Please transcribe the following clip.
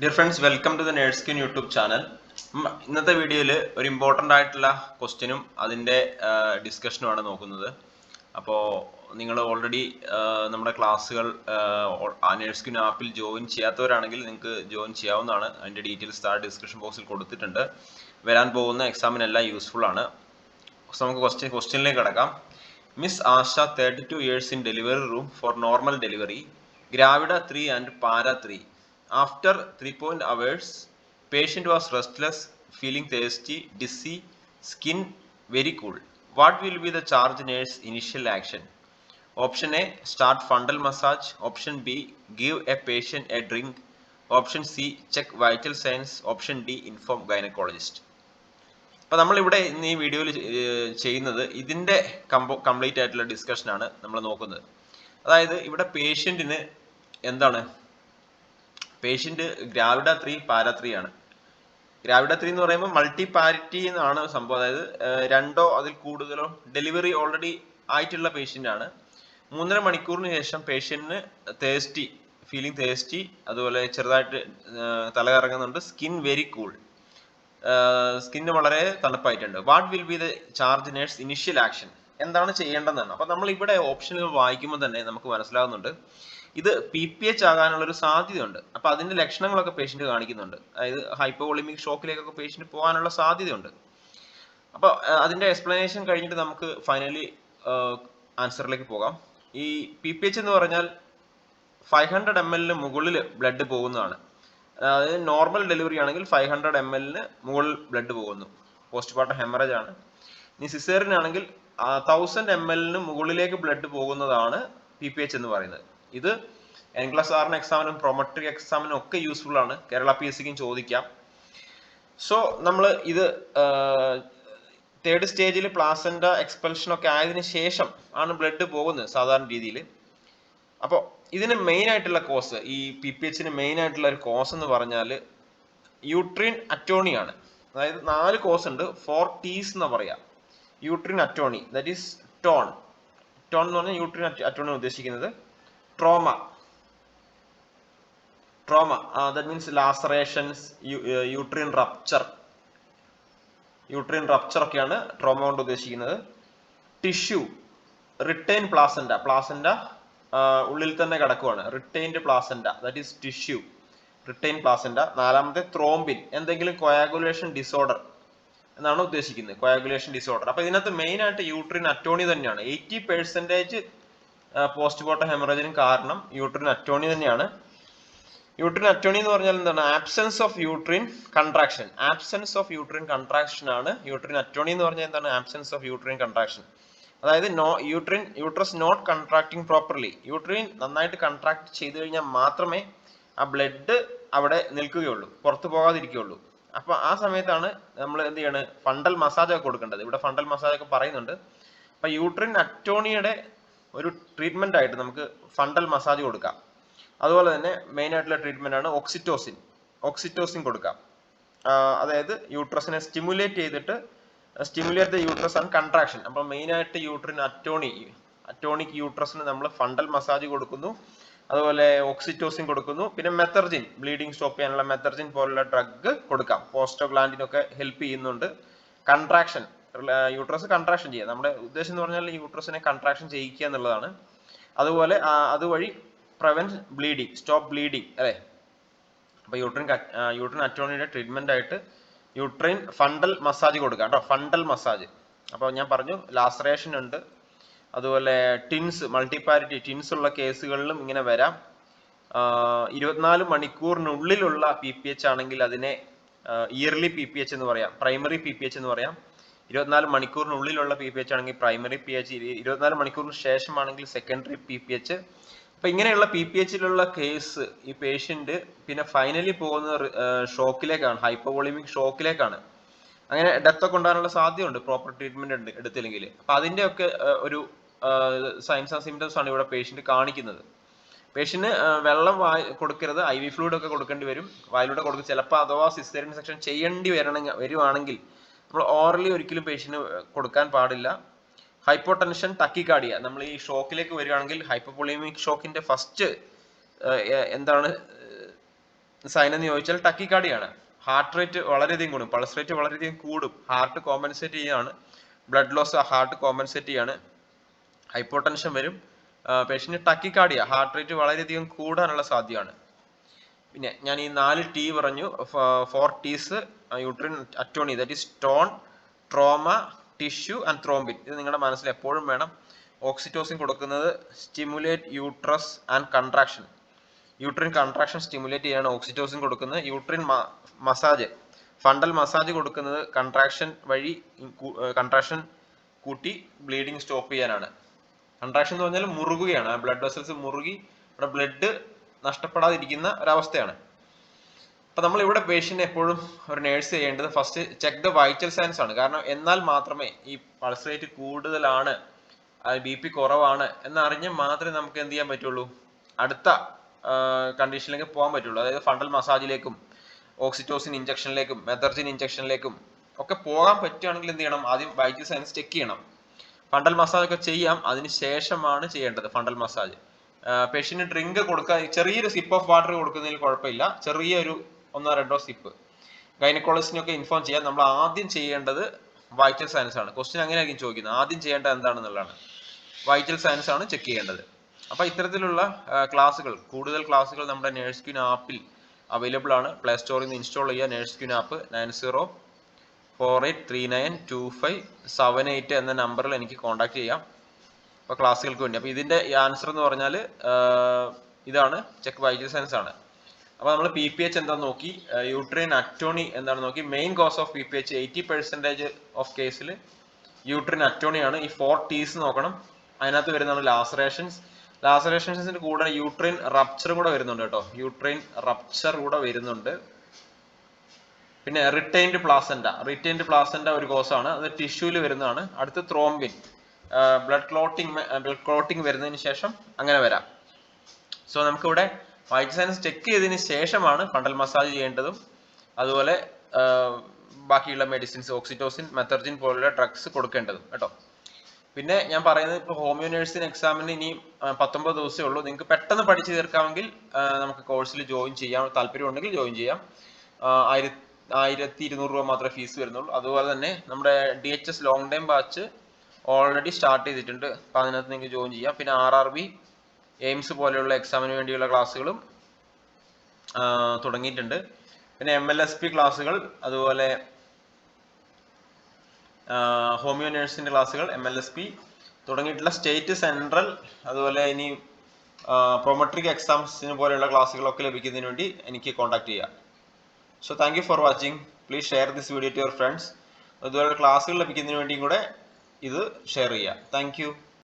Dear friends welcome to the nurse queen YouTube channel ഇന്നത്തെ വീഡിയോയിൽ ഒരു ഇമ്പോർട്ടന്റ് ആയിട്ടുള്ള ക്വസ്റ്റ്യനും അതിന്റെ ഡിസ്കഷനുമാണ് നോക്കുന്നത്. അപ്പോൾ നിങ്ങൾ ഓൾറെഡി നമ്മുടെ ക്ലാസ്സുകൾ നേഴ്സ് സ്കിൻ ആപ്പിൽ ജോയിൻ ചെയ്യാത്തവരാണെങ്കിൽ നിങ്ങൾക്ക് ജോയിൻ ചെയ്യാവുന്നതാണ്. അതിന്റെ ഡീറ്റെയിൽസ് താഴെ ഡിസ്ക്രിപ്ഷൻ ബോക്സിൽ കൊടുത്തിട്ടുണ്ട്. വരാൻ പോകുന്ന എക്സാമിനെല്ലാം യൂസ്ഫുൾ ആണ്. നമുക്ക് ക്വസ്റ്റ്യൻ ക്വസ്റ്റ്യനിലേക്ക് കിടക്കാം. Miss Asha thirty two years in delivery room for normal delivery gravida three and para three after three point hours patient was restless feeling thirsty DC skin very cool what will be the charge nurse initial action option A start fundal massage option B give a patient a drink option C check vital signs option D inform gynaecologist അപ്പൊ നമ്മളിവിടെ ഇന്ന് ഈ വീഡിയോയിൽ ചെയ്യുന്നത് ഇതിന്റെ കമ്പോ complete ആയിട്ടുള്ള ഡിസ്കഷനാണ് നമ്മൾ നോക്കുന്നത്. അതായത് ഇവിടെ പേഷ്യന്റിന് എന്താണ് patient gravida three para three ആണ്. ഗ്രാവിഡ ത്രീ എന്ന് പറയുമ്പോൾ മൾട്ടി പാരിറ്റി എന്നാണ് സംഭവം. അതായത് രണ്ടോ അതിൽ കൂടുതലോ ഡെലിവറി ഓൾറെഡി ആയിട്ടുള്ള പേഷ്യന്റ് ആണ്. മൂന്നര മണിക്കൂറിന് ശേഷം പേഷ്യന്റിന് തേസ്റ്റി ഫീലിംഗ് തേസ്റ്റി അതുപോലെ ചെറുതായിട്ട് തല കറങ്ങുന്നുണ്ട്. സ്കിൻ വെരി കൂൾ സ്കിന്ന് വളരെ തണുപ്പായിട്ടുണ്ട്. What will be the charge nurse initial action എന്താണ് ചെയ്യേണ്ടതെന്നാണ്. അപ്പൊ നമ്മൾ ഇവിടെ ഓപ്ഷനുകൾ വായിക്കുമ്പോൾ തന്നെ നമുക്ക് മനസ്സിലാകുന്നുണ്ട് ഇത് പി പി എച്ച് ആകാനുള്ള ഒരു സാധ്യതയുണ്ട്. അപ്പൊ അതിന്റെ ലക്ഷണങ്ങളൊക്കെ പേഷ്യന്റ് കാണിക്കുന്നുണ്ട്. അതായത് ഹൈപ്പോവോളിമിക് ഷോക്കിലേക്കൊക്കെ പേഷ്യന്റ് പോകാനുള്ള സാധ്യതയുണ്ട്. അപ്പൊ അഹ് അതിന്റെ എക്സ്പ്ലനേഷൻ കഴിഞ്ഞിട്ട് നമുക്ക് ഫൈനലി ആൻസറിലേക്ക് പോകാം. ഈ പി പി എച്ച് എന്ന് പറഞ്ഞാൽ ഫൈവ് ഹൺഡ്രഡ് എം എല്ലിന് മുകളിൽ ബ്ലഡ് പോകുന്നതാണ്. അതായത് നോർമൽ ഡെലിവറി ആണെങ്കിൽ ഫൈവ് ഹൺഡ്രഡ് എം എല്ലിന് മുകളിൽ ബ്ലഡ് പോകുന്നു. പോസ്റ്റ്മോർട്ടം ഹെമറേജ് ആണ്. ഇനി സിസേറിൻ ആണെങ്കിൽ തൗസൻഡ് എം എല്ലിന് മുകളിലേക്ക് ബ്ലഡ് പോകുന്നതാണ് പി പി എച്ച് എന്ന് പറയുന്നത്. ഇത് എൻ ക്ലാസ് ആറിന് എക്സാമിനും പ്രൊമട്രിക് എക്സാമിനും ഒക്കെ യൂസ്ഫുൾ ആണ്. കേരള പി എസ് സിക്കും ചോദിക്കാം. സോ നമ്മൾ ഇത് തേർഡ് സ്റ്റേജിൽ പ്ലാസന്റ എക്സ്പെൽഷൻ ഒക്കെ ആയതിനു ശേഷം ആണ് ബ്ലഡ് പോകുന്നത് സാധാരണ രീതിയിൽ അപ്പോൾ ഇതിന് മെയിൻ ആയിട്ടുള്ള കോസ് ഈ പി പി എച്ചിന് മെയിൻ ആയിട്ടുള്ള ഒരു കോസ് എന്ന് പറഞ്ഞാൽ യൂട്രീൻ അറ്റോണി ആണ്. അതായത് നാല് കോസ് ഉണ്ട് ഫോർ ടീസ് എന്ന് പറയാം. Uterine atony that is tone tone എന്ന് പറഞ്ഞാൽ യൂട്രീൻ അറ്റോണി ഉദ്ദേശിക്കുന്നത്. Trauma trauma that means lacerations uterine rupture uterine rupture ഒക്കെയാണ് ട്രോമ കൊണ്ട് ഉദ്ദേശിക്കുന്നത്. ടിഷ്യൂ റിട്ടൈൻ പ്ലാസന്റ പ്ലാസന്റ ഉള്ളിൽ തന്നെ കിടക്കുവാണ്. Retained placenta that is tissue retain placenta നാലാമത്തെ ത്രോംബിൻ എന്തെങ്കിലും കൊയാഗുലേഷൻ ഡിസോർഡർ എന്നാണ് ഉദ്ദേശിക്കുന്നത്. കൊയാഗുലേഷൻ ഡിസോർഡർ അപ്പൊ ഇതിനകത്ത് മെയിൻ ആയിട്ട് യൂട്രിൻ അറ്റോണി തന്നെയാണ്. എയ്റ്റി പെർസെന്റേജ് പോസ്റ്റ്മോർട്ടം ഹെമറേജിനും കാരണം യൂട്രിൻ അറ്റോണി തന്നെയാണ്. യൂട്രിൻ അറ്റോണി എന്ന് പറഞ്ഞാൽ എന്താണ്? Absence of uterine contraction absence of uterine contraction ആണ് യൂട്രിൻ അറ്റോണി എന്ന് പറഞ്ഞാൽ എന്താണ്? ആബ്സെൻസ് ഓഫ് യൂട്രിൻ കൺട്രാക്ഷൻ അതായത് no uterine uterus not contracting properly. Uterine നന്നായിട്ട് കൺട്രാക്ട് ചെയ്തു കഴിഞ്ഞാൽ മാത്രമേ ആ ബ്ലഡ് അവിടെ നിൽക്കുകയുള്ളൂ പുറത്തു പോകാതിരിക്കുകയുള്ളൂ. അപ്പൊ ആ സമയത്താണ് നമ്മൾ എന്ത് ചെയ്യാണ് ഫണ്ടൽ മസാജ് ഒക്കെ കൊടുക്കേണ്ടത്. ഇവിടെ ഫണ്ടൽ മസാജ് ഒക്കെ പറയുന്നുണ്ട്. അപ്പൊ യൂട്രിൻ അറ്റോണിയുടെ ഒരു ട്രീറ്റ്മെന്റ് ആയിട്ട് നമുക്ക് ഫണ്ടൽ മസാജ് കൊടുക്കാം. അതുപോലെ തന്നെ മെയിൻ ആയിട്ടുള്ള ട്രീറ്റ്മെന്റ് ആണ് ഓക്സിറ്റോസിൻ ഓക്സിറ്റോസിൻ കൊടുക്കാം. അതായത് യൂട്രസിനെ സ്റ്റിമുലേറ്റ് ചെയ്തിട്ട് stimulate the uterus and contraction അപ്പോൾ മെയിൻ ആയിട്ട് യൂട്രിൻ അറ്റോണി അറ്റോണിക് യൂട്രസിന് നമ്മൾ ഫണ്ടൽ മസാജ് കൊടുക്കുന്നു. അതുപോലെ ഓക്സിറ്റോസിൻ കൊടുക്കുന്നു. പിന്നെ മെത്തർജിൻ ബ്ലീഡിങ് സ്റ്റോപ്പ് ചെയ്യാനുള്ള മെത്തർജിൻ പോലുള്ള ഡ്രഗ് കൊടുക്കാം. പോസ്റ്റോഗ്ലാൻഡിനൊക്കെ ഹെൽപ്പ് ചെയ്യുന്നുണ്ട്. കൺട്രാക്ഷൻ യൂട്രസ് കൺട്രാക്ഷൻ ചെയ്യുക. നമ്മുടെ ഉദ്ദേശം എന്ന് പറഞ്ഞാൽ യൂട്രസിനെ കൺട്രാക്ഷൻ ചെയ്യിക്കുക എന്നുള്ളതാണ്. അതുപോലെ അതുവഴി പ്രവെന്റ് ബ്ലീഡിങ് സ്റ്റോപ്പ് ബ്ലീഡിങ് അല്ലേ? അപ്പൊ യൂട്രിൻ യൂട്രിൻ അറ്റോണിയുടെ ട്രീറ്റ്മെന്റ് ആയിട്ട് യൂട്രൈൻ ഫണ്ടൽ മസാജ് കൊടുക്കുക കേട്ടോ ഫണ്ടൽ മസാജ് അപ്പോൾ ഞാൻ പറഞ്ഞു ലാസറേഷൻ ഉണ്ട്. അതുപോലെ ടിൻസ് മൾട്ടിപ്പാരിറ്റി ടിൻസ് ഉള്ള കേസുകളിലും ഇങ്ങനെ വരാം. ഇരുപത്തിനാല് മണിക്കൂറിനുള്ളിലുള്ള പി പി എച്ച് ആണെങ്കിൽ അതിനെ ഇയർലി പി പി എച്ച് എന്ന് പറയാം പ്രൈമറി പി പി എച്ച് എന്ന് പറയാം. ഇരുപത്തിനാല് മണിക്കൂറിനുള്ളിലുള്ള പി പി എച്ച് ആണെങ്കിൽ പ്രൈമറി പി എച്ച് ഇരുപത്തിനാല് മണിക്കൂറിന് ശേഷമാണെങ്കിൽ സെക്കൻഡറി പി പി എച്ച് അപ്പൊ ഇങ്ങനെയുള്ള പി പി എച്ചിലുള്ള കേസ് ഈ പേഷ്യന്റ് പിന്നെ ഫൈനലി പോകുന്നത് ഷോക്കിലേക്കാണ് ഹൈപ്പോവോളിമിക് ഷോക്കിലേക്കാണ്. അങ്ങനെ ഡെത്ത് ഒക്കെ ഉണ്ടാകാനുള്ള സാധ്യതയുണ്ട് പ്രോപ്പർ ട്രീറ്റ്മെന്റ് ഉണ്ട് എടുത്തില്ലെങ്കിൽ. അപ്പൊ അതിന്റെ ഒക്കെ ഒരു സൈൻസ് ആൻഡ് സിംറ്റംസ് ആണ് ഇവിടെ പേഷ്യന്റ് കാണിക്കുന്നത്. പേഷ്യന്റ് വെള്ളം വായ കൊടുക്കരുത് ഐ വി ഫ്ലൂയിഡ് ഒക്കെ കൊടുക്കേണ്ടി വരും. വായിലൂടെ കൊടുക്കും ചിലപ്പോൾ അഥവാ സിസ്റ്ററിൻ സെക്ഷൻ ചെയ്യേണ്ടി വരണമെങ്കിൽ വരുവാണെങ്കിൽ നമ്മൾ ഓറലി ഒരിക്കലും പേഷ്യന്റ് കൊടുക്കാൻ പാടില്ല. ഹൈപ്പോടെൻഷൻ ടക്കിക്കാടിയ നമ്മൾ ഈ ഷോക്കിലേക്ക് വരികയാണെങ്കിൽ ഹൈപ്പോപൊളീമിക് ഷോക്കിന്റെ ഫസ്റ്റ് എന്താണ് സൈൻ എന്ന് ചോദിച്ചാൽ ടക്കിക്കാടിയാണ് ഹാർട്ട് റേറ്റ് വളരെയധികം കൂടും. പൾസ് റേറ്റ് വളരെയധികം കൂടും. ഹാർട്ട് കോമ്പൻസേറ്റ് ചെയ്യാണ്. ബ്ലഡ് ലോസ് ഹാർട്ട് കോമ്പൻസേറ്റ് ചെയ്യാണ്. ഹൈപ്പോടെൻഷൻ വരും. പേഷ്യന്റ് ടക്കിക്കാടിയ ഹാർട്ട് റേറ്റ് വളരെയധികം കൂടാനുള്ള സാധ്യതയാണ്. പിന്നെ ഞാൻ ഈ നാല് ടീ പറഞ്ഞു. Four Ts uterine atony that is tone trauma tissue and thrombin ഇത് നിങ്ങളുടെ മനസ്സിൽ എപ്പോഴും വേണം ഓക്സിറ്റോസിൻ കൊടുക്കുന്നത് stimulate uterus and contraction uterine contraction stimulate ചെയ്യാണ് ഓക്സിറ്റോസിൻ കൊടുക്കുന്നത്. യൂട്രിൻ മസാജ് ഫണ്ടൽ മസാജ് കൊടുക്കുന്നത് കൺട്രാക്ഷൻ വഴി കൺട്രാക്ഷൻ കൂട്ടി ബ്ലീഡിങ് സ്റ്റോപ്പ് ചെയ്യാനാണ്. കൺട്രാക്ഷൻ എന്ന് പറഞ്ഞാൽ മുറുകുകയാണ്. ബ്ലഡ് വെസൽസ് മുറുകി ഇവിടെ ബ്ലഡ് നഷ്ടപ്പെടാതിരിക്കുന്ന ഒരവസ്ഥയാണ്. അപ്പൊ നമ്മൾ ഇവിടെ പേഷ്യന്റ് എപ്പോഴും ഒരു നേഴ്സ് ചെയ്യേണ്ടത് first check the vital signs ആണ്. കാരണം എന്നാൽ മാത്രമേ ഈ പൾസ് റേറ്റ് കൂടുതലാണ് ബി പി കുറവാണ് എന്നറിഞ്ഞ് മാത്രമേ നമുക്ക് എന്ത് ചെയ്യാൻ പറ്റുള്ളൂ? അടുത്ത കണ്ടീഷനിലേക്ക് പോകാൻ പറ്റുള്ളൂ. അതായത് ഫണ്ടൽ മസാജിലേക്കും ഓക്സിറ്റോസിൻ ഇഞ്ചക്ഷനിലേക്കും മെത്തർജിൻ ഇഞ്ചക്ഷനിലേക്കും ഒക്കെ പോകാൻ പറ്റുകയാണെങ്കിൽ എന്ത് ചെയ്യണം? ആദ്യം വൈറ്റൽ സയൻസ് ചെക്ക് ചെയ്യണം. ഫണ്ടൽ മസാജ് ഒക്കെ ചെയ്യാം. അതിന് ശേഷമാണ് ചെയ്യേണ്ടത് ഫണ്ടൽ മസാജ് പേഷ്യന്റിന് ഡ്രിങ്ക് കൊടുക്കാൻ ചെറിയൊരു സിപ്പ് ഓഫ് വാട്ടർ കൊടുക്കുന്നതിൽ കുഴപ്പമില്ല. ചെറിയൊരു ഒന്നോ രണ്ടോ സിപ്പ് ഗൈനക്കോളജിസ്റ്റിനൊക്കെ ഇൻഫോം ചെയ്യാൻ നമ്മൾ ആദ്യം ചെയ്യേണ്ടത് വൈറ്റൽ സയൻസ് ആണ്. ക്വസ്റ്റ്യൻ അങ്ങനെയായിരിക്കും ചോദിക്കുന്നത്. ആദ്യം ചെയ്യേണ്ടത് എന്താണെന്നുള്ളതാണ്. വൈറ്റൽ സയൻസ് ആണ് ചെക്ക് ചെയ്യേണ്ടത്. അപ്പൊ ഇത്തരത്തിലുള്ള ക്ലാസ്സുകൾ കൂടുതൽ ക്ലാസ്സുകൾ നമ്മുടെ നേഴ്സ് ക്യൂൻ ആപ്പിൽ അവൈലബിൾ ആണ്. പ്ലേ സ്റ്റോറിൽ നിന്ന് ഇൻസ്റ്റാൾ ചെയ്യുക nurse queen app nine zero four eight three nine two five seven eight എന്ന നമ്പറിൽ എനിക്ക് കോൺടാക്ട് ചെയ്യാം. അപ്പോൾ ക്ലാസ്സുകൾക്ക് വേണ്ടി. അപ്പോൾ ഇതിന്റെ ആൻസർ എന്ന് പറഞ്ഞാൽ ഇതാണ്. ചെക്ക് വൈറ്റൽ സയൻസ് ആണ്. അപ്പോൾ നമ്മൾ പി പി എച്ച് എന്താണെന്ന് നോക്കി? യൂട്രൈൻ അറ്റോണി എന്താണ് നോക്കി? Main cause of P P H eighty percentage of കേസിൽ യൂട്രൈൻ അറ്റോണി ആണ്. ഈ ഫോർ ടീസ് നോക്കണം. അതിനകത്ത് വരുന്നതാണ് ലാസറേഷൻസ് ലാസറേഷൻസിന്റെ കൂടെ യൂട്രൈൻ റപ്ചർ കൂടെ വരുന്നുണ്ട് കേട്ടോ. യൂട്രൈൻ റപ്ചർ കൂടെ വരുന്നുണ്ട്. പിന്നെ റിട്ടൈൻഡ് പ്ലാസന്റ റിട്ടൈൻഡ് പ്ലാസന്റ ഒരു കോസാണ് അത് ടിഷ്യൂൽ വരുന്നതാണ്. അടുത്ത് thrombin blood clotting blood clotting വരുന്നതിന് ശേഷം അങ്ങനെ വരാം. സോ നമുക്കിവിടെ വൈറ്റ് സയൻസ് ചെക്ക് ചെയ്തതിന് ശേഷമാണ് ഫണ്ടൽ മസാജ് ചെയ്യേണ്ടതും. അതുപോലെ ബാക്കിയുള്ള മെഡിസിൻസ് ഓക്സിറ്റോസിൻ മെത്തർജിൻ പോലുള്ള ഡ്രഗ്സ് കൊടുക്കേണ്ടതും കേട്ടോ. പിന്നെ ഞാൻ പറയുന്നത് ഇപ്പോൾ ഹോമിയോ നഴ്സിന് എക്സാമിന് ഇനി പത്തൊമ്പത് ദിവസമേ ഉള്ളൂ. നിങ്ങൾക്ക് പെട്ടെന്ന് പഠിച്ചു തീർക്കാമെങ്കിൽ നമുക്ക് കോഴ്സിൽ ജോയിൻ ചെയ്യാം. താല്പര്യമുണ്ടെങ്കിൽ ജോയിൻ ചെയ്യാം. ആയിരത്തി ആയിരത്തി ഇരുന്നൂറ് രൂപ മാത്രമേ ഫീസ് വരുന്നുള്ളൂ. അതുപോലെ തന്നെ നമ്മുടെ D H S long time batch already start ചെയ്തിട്ടുണ്ട്. അപ്പം അതിനകത്ത് നിങ്ങൾക്ക് ജോയിൻ ചെയ്യാം. പിന്നെ ആർ ആർ ബി എയിംസ് പോലെയുള്ള എക്സാമിന് വേണ്ടിയുള്ള ക്ലാസ്സുകളും തുടങ്ങിയിട്ടുണ്ട്. പിന്നെ എം എൽ എസ് പി ക്ലാസ്സുകൾ അതുപോലെ ഹോമിയോ നേഴ്സിന്റെ ക്ലാസ്സുകൾ എം എൽ എസ് പി തുടങ്ങിയിട്ടുള്ള സ്റ്റേറ്റ് സെൻട്രൽ അതുപോലെ ഇനി പ്രൊമട്രിക് എക്സാംസിന് പോലെയുള്ള ക്ലാസ്സുകളൊക്കെ ലഭിക്കുന്നതിന് വേണ്ടി എനിക്ക് കോൺടാക്ട് ചെയ്യാം. So thank you for watching please share this video to your friends അതുപോലെ ക്ലാസ്സുകൾ ലഭിക്കുന്നതിന് വേണ്ടിയും കൂടെ ഇത് ഷെയർ ചെയ്യുക. താങ്ക്